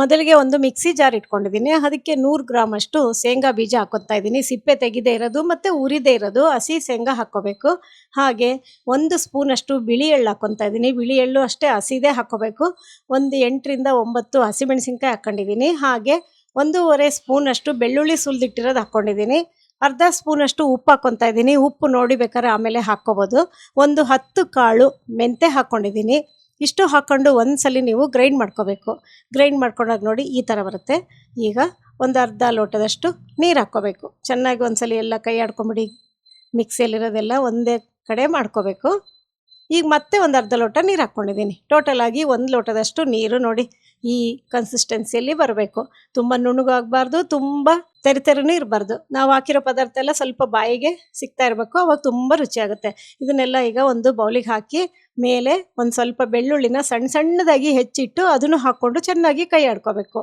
ಮೊದಲಿಗೆ ಒಂದು mixie jar ಇಟ್ಕೊಂಡಿದ್ದೀನಿ. ಅದಕ್ಕೆ ನೂರು ಗ್ರಾಮ್ ಅಷ್ಟು ಶೇಂಗಾ ಬೀಜ ಹಾಕೋತಾ ಇದ್ದೀನಿ. ಸಿಪ್ಪೆ ತೆಗೆದೇ ಇರೋದು ಮತ್ತು ಉರಿದೇ ಇರೋದು. ಹಸಿ ಶೇಂಗಾ ಹಾಕ್ಕೋಬೇಕು ಹಾಗೆ ಒಂದು ಸ್ಪೂನ್ ಅಷ್ಟು ಬಿಳಿ ಎಳ್ಳು ಹಾಕ್ಕೊತಾ ಇದ್ದೀನಿ. ಬಿಳಿ ಎಳ್ಳು ಅಷ್ಟೇ ಹಸಿದೇ ಹಾಕ್ಕೋಬೇಕು ಒಂದು ಎಂಟರಿಂದ ಒಂಬತ್ತು ಹಸಿಮೆಣಸಿನ್ಕಾಯಿ ಹಾಕ್ಕೊಂಡಿದ್ದೀನಿ ಹಾಗೆ ಒಂದೂವರೆ ಸ್ಪೂನ್ ಅಷ್ಟು ಬೆಳ್ಳುಳ್ಳಿ ಸುಲಿದಿಟ್ಟಿರೋದು ಹಾಕ್ಕೊಂಡಿದ್ದೀನಿ ಅರ್ಧ ಸ್ಪೂನ್ ಅಷ್ಟು ಉಪ್ಪು ಹಾಕ್ಕೊತಾ ಇದ್ದೀನಿ. ಉಪ್ಪು ನೋಡಿ ಬೇಕಾದ್ರೆ ಆಮೇಲೆ ಹಾಕ್ಕೋಬೋದು. ಒಂದು ಹತ್ತು ಕಾಳು ಮೆಂತೆ ಹಾಕ್ಕೊಂಡಿದ್ದೀನಿ ಇಷ್ಟು ಹಾಕ್ಕೊಂಡು ಒಂದ್ಸಲಿ ನೀವು ಗ್ರೈಂಡ್ ಮಾಡ್ಕೋಬೇಕು. ಗ್ರೈಂಡ್ ಮಾಡ್ಕೊಂಡಾಗ ನೋಡಿ ಈ ಥರ ಬರುತ್ತೆ. ಈಗ ಒಂದು ಅರ್ಧ ಲೋಟದಷ್ಟು ನೀರು ಹಾಕ್ಕೋಬೇಕು. ಚೆನ್ನಾಗಿ ಒಂದ್ಸಲಿ ಎಲ್ಲ ಕೈ ಆಡ್ಕೊಂಬಿಡಿ. ಮಿಕ್ಸಿಯಲ್ಲಿರೋದೆಲ್ಲ ಒಂದೇ ಕಡೆ ಮಾಡ್ಕೋಬೇಕು. ಈಗ ಮತ್ತೆ ಒಂದು ಅರ್ಧ ಲೋಟ ನೀರು ಹಾಕ್ಕೊಂಡಿದ್ದೀನಿ ಟೋಟಲ್ ಆಗಿ ಒಂದು ಲೋಟದಷ್ಟು ನೀರು ನೋಡಿ ಈ ಕನ್ಸಿಸ್ಟೆನ್ಸಿಯಲ್ಲಿ ಬರಬೇಕು. ತುಂಬ ನುಣುಗಾಗಬಾರ್ದು ತುಂಬ ತೆರೆ ತೆರೆನೂ ಇರಬಾರ್ದು. ನಾವು ಹಾಕಿರೋ ಪದಾರ್ಥ ಎಲ್ಲ ಸ್ವಲ್ಪ ಬಾಯಿಗೆ ಸಿಗ್ತಾ ಇರಬೇಕು, ಅವಾಗ ತುಂಬ ರುಚಿಯಾಗುತ್ತೆ ಇದನ್ನೆಲ್ಲ ಈಗ ಒಂದು ಬೌಲಿಗೆ ಹಾಕಿ ಮೇಲೆ ಒಂದು ಸ್ವಲ್ಪ ಬೆಳ್ಳುಳ್ಳಿನ ಸಣ್ಣ ಸಣ್ಣದಾಗಿ ಹೆಚ್ಚಿಟ್ಟು ಅದನ್ನು ಹಾಕ್ಕೊಂಡು ಚೆನ್ನಾಗಿ ಕೈ ಆಡ್ಕೋಬೇಕು.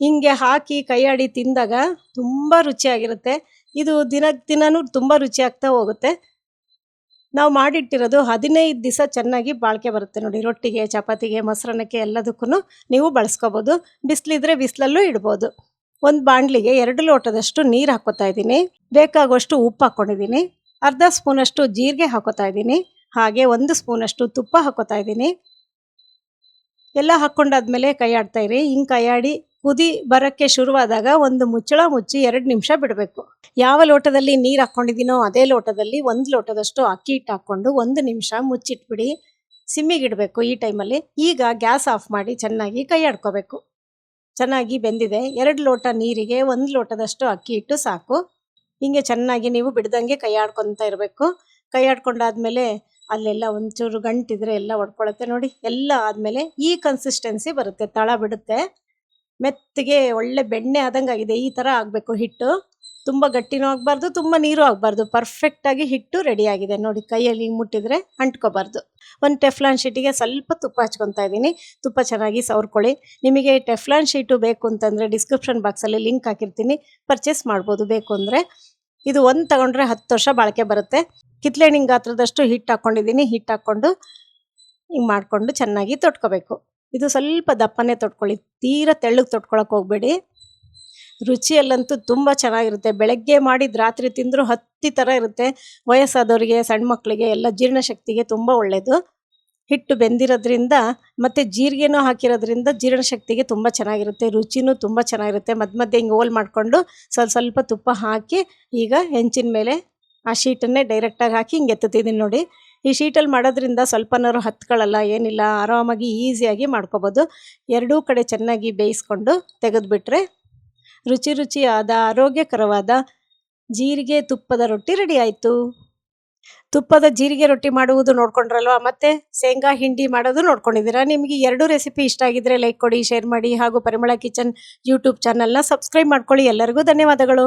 ಹಿಂಗೆ ಹಾಕಿ ಕೈಯಾಡಿ ತಿಂದಾಗ ತುಂಬ ರುಚಿಯಾಗಿರುತ್ತೆ. ಇದು ದಿನ ದಿನವೂ ತುಂಬ ರುಚಿಯಾಗ್ತಾ ಹೋಗುತ್ತೆ. ನಾವು ಮಾಡಿಟ್ಟಿರೋದು ಹದಿನೈದು ದಿವಸ ಚೆನ್ನಾಗಿ ಬಾಳಿಕೆ ಬರುತ್ತೆ ನೋಡಿ. ರೊಟ್ಟಿಗೆ, ಚಪಾತಿಗೆ, ಮೊಸರನ್ನಕ್ಕೆ ಎಲ್ಲದಕ್ಕೂ ನೀವು ಬಳಸ್ಕೋಬೋದು. ಬಿಸಿಲಿದ್ರೆ ಬಿಸಿಲಲ್ಲೂ ಇಡ್ಬೋದು. ಒಂದು ಬಾಣಲಿಗೆ ಎರಡು ಲೋಟದಷ್ಟು ನೀರು ಹಾಕೋತಾ ಇದ್ದೀನಿ. ಬೇಕಾಗುವಷ್ಟು ಉಪ್ಪು ಹಾಕ್ಕೊಂಡಿದ್ದೀನಿ. ಅರ್ಧ ಸ್ಪೂನಷ್ಟು ಜೀರಿಗೆ ಹಾಕೋತಾ ಇದ್ದೀನಿ. ಹಾಗೆ ಒಂದು ಸ್ಪೂನಷ್ಟು ತುಪ್ಪ ಹಾಕೋತಾ ಇದ್ದೀನಿ. ಎಲ್ಲ ಹಾಕ್ಕೊಂಡಾದ್ಮೇಲೆ ಕೈ ಇರಿ. ಹಿಂಗೆ ಕೈಯಾಡಿ ಕುದಿ ಬರೋಕ್ಕೆ ಶುರುವಾದಾಗ ಒಂದು ಮುಚ್ಚಳ ಮುಚ್ಚಿ ಎರಡು ನಿಮಿಷ ಬಿಡಬೇಕು. ಯಾವ ಲೋಟದಲ್ಲಿ ನೀರು ಹಾಕ್ಕೊಂಡಿದ್ದೀನೋ ಅದೇ ಲೋಟದಲ್ಲಿ ಒಂದು ಲೋಟದಷ್ಟು ಅಕ್ಕಿ ಹಿಟ್ಟು ಹಾಕ್ಕೊಂಡು ಒಂದು ನಿಮಿಷ ಮುಚ್ಚಿಟ್ಬಿಡಿ. ಸಿಮ್ಮಿಗಿಡಬೇಕು ಈ ಟೈಮಲ್ಲಿ. ಈಗ ಗ್ಯಾಸ್ ಆಫ್ ಮಾಡಿ ಚೆನ್ನಾಗಿ ಕೈ ಆಡ್ಕೋಬೇಕು. ಚೆನ್ನಾಗಿ ಬೆಂದಿದೆ. ಎರಡು ಲೋಟ ನೀರಿಗೆ ಒಂದು ಲೋಟದಷ್ಟು ಅಕ್ಕಿ ಹಿಟ್ಟು ಸಾಕು. ಹಿಂಗೆ ಚೆನ್ನಾಗಿ ನೀವು ಬಿಡ್ದಂಗೆ ಕೈ ಆಡ್ಕೊತಾ ಇರಬೇಕು. ಕೈ ಆಡ್ಕೊಂಡಾದ್ಮೇಲೆ ಅಲ್ಲೆಲ್ಲ ಒಂಚೂರು ಗಂಟಿದ್ರೆ ಎಲ್ಲ ಒಡ್ಕೊಳತ್ತೆ ನೋಡಿ. ಎಲ್ಲ ಆದಮೇಲೆ ಈ ಕನ್ಸಿಸ್ಟೆನ್ಸಿ ಬರುತ್ತೆ. ತಳ ಬಿಡುತ್ತೆ. ಮೆತ್ತಗೆ ಒಳ್ಳೆ ಬೆಣ್ಣೆ ಆದಂಗೆ ಆಗಿದೆ ಈ ಥರ ಆಗಬೇಕು ಹಿಟ್ಟು. ತುಂಬ ಗಟ್ಟಿನೂ ಆಗಬಾರ್ದು, ತುಂಬ ನೀರು ಆಗಬಾರ್ದು. ಪರ್ಫೆಕ್ಟಾಗಿ ಹಿಟ್ಟು ರೆಡಿ ಆಗಿದೆ. ನೋಡಿ, ಕೈಯಲ್ಲಿ ಮುಟ್ಟಿದರೆ ಅಂಟ್ಕೋಬಾರ್ದು. ಒಂದು ಟೆಫ್ಲಾನ್ ಶೀಟಿಗೆ ಸ್ವಲ್ಪ ತುಪ್ಪ ಹಚ್ಕೊತಾ ಇದ್ದೀನಿ. ತುಪ್ಪ ಚೆನ್ನಾಗಿ ಸವರ್ಕೊಳ್ಳಿ. ನಿಮಗೆ ಟೆಫ್ಲಾನ್ ಶೀಟು ಬೇಕು ಅಂತಂದರೆ ಡಿಸ್ಕ್ರಿಪ್ಷನ್ ಬಾಕ್ಸಲ್ಲಿ ಲಿಂಕ್ ಹಾಕಿರ್ತೀನಿ. ಪರ್ಚೇಸ್ ಮಾಡ್ಬೋದು. ಬೇಕು ಅಂದರೆ ಇದು ಒಂದು ತಗೊಂಡ್ರೆ ಹತ್ತು ವರ್ಷ ಬಾಳಿಕೆ ಬರುತ್ತೆ. ಕಿತ್ಲೆಹಣ್ಣಿನ ಗಾತ್ರದಷ್ಟು ಹಿಟ್ಟು ಹಾಕ್ಕೊಂಡಿದ್ದೀನಿ ಹಿಟ್ಟು ಹಾಕ್ಕೊಂಡು ಹಿಂಗೆ ಮಾಡಿಕೊಂಡು ಚೆನ್ನಾಗಿ ತೊಟ್ಕೋಬೇಕು. ಇದು ಸ್ವಲ್ಪ ದಪ್ಪನೇ ತೊಟ್ಕೊಳ್ಳಿ. ತೀರಾ ತೆಳ್ಳಗೆ ತೊಟ್ಕೊಳಕ್ಕೆ ಹೋಗಬೇಡಿ. ರುಚಿಯಲ್ಲಂತೂ ತುಂಬ ಚೆನ್ನಾಗಿರುತ್ತೆ. ಬೆಳಗ್ಗೆ ಮಾಡಿದ ರಾತ್ರಿ ತಿಂದರೂ ಹತ್ತಿ ಥರ ಇರುತ್ತೆ. ವಯಸ್ಸಾದವರಿಗೆ ಸಣ್ಣ ಮಕ್ಕಳಿಗೆ ಎಲ್ಲ ಜೀರ್ಣಶಕ್ತಿಗೆ ತುಂಬ ಒಳ್ಳೆಯದು ಹಿಟ್ಟು ಬೆಂದಿರೋದ್ರಿಂದ ಮತ್ತು ಜೀರಿಗೆನೂ ಹಾಕಿರೋದ್ರಿಂದ ಜೀರ್ಣಶಕ್ತಿಗೆ ತುಂಬ ಚೆನ್ನಾಗಿರುತ್ತೆ. ರುಚಿನೂ ತುಂಬ ಚೆನ್ನಾಗಿರುತ್ತೆ. ಮಧ್ಯ ಮಧ್ಯೆ ಹಿಂಗೆ ಹೋಲ್ ಮಾಡಿಕೊಂಡು ಸ್ವಲ್ಪ ಸ್ವಲ್ಪ ತುಪ್ಪ ಹಾಕಿ ಈಗ ಹೆಂಚಿನ ಮೇಲೆ ಆ ಶೀಟನ್ನೇ ಡೈರೆಕ್ಟಾಗಿ ಹಾಕಿ ಹಿಂಗೆ ಎತ್ತುತ್ತಿದ್ದೀನಿ ನೋಡಿ. ಈ ಶೀಟಲ್ಲಿ ಮಾಡೋದ್ರಿಂದ ಸ್ವಲ್ಪನಾರು ಹತ್ಕೊಳ್ಳಲ್ಲ, ಏನಿಲ್ಲ, ಆರಾಮಾಗಿ ಈಸಿಯಾಗಿ ಮಾಡ್ಕೊಬೋದು. ಎರಡೂ ಕಡೆ ಚೆನ್ನಾಗಿ ಬೇಯಿಸ್ಕೊಂಡು ತೆಗೆದುಬಿಟ್ರೆ ರುಚಿ ರುಚಿಯಾದ, ಆರೋಗ್ಯಕರವಾದ ಜೀರಿಗೆ ತುಪ್ಪದ ರೊಟ್ಟಿ ರೆಡಿ ಆಯಿತು. ತುಪ್ಪದ ಜೀರಿಗೆ ರೊಟ್ಟಿ ಮಾಡುವುದು ನೋಡ್ಕೊಂಡ್ರಲ್ವಾ? ಮತ್ತೆ ಶೇಂಗಾ ಹಿಂಡಿ ಮಾಡೋದು ನೋಡ್ಕೊಂಡಿದ್ದೀರಾ? ನಿಮಗೆ ಎರಡು ರೆಸಿಪಿ ಇಷ್ಟ ಆಗಿದ್ರೆ ಲೈಕ್ ಕೊಡಿ, ಶೇರ್ ಮಾಡಿ ಹಾಗೂ ಪರಿಮಳ ಕಿಚನ್ ಯೂಟ್ಯೂಬ್ ಚಾನಲ್ನ ಸಬ್ಸ್ಕ್ರೈಬ್ ಮಾಡ್ಕೊಳ್ಳಿ. ಎಲ್ಲರಿಗೂ ಧನ್ಯವಾದಗಳು.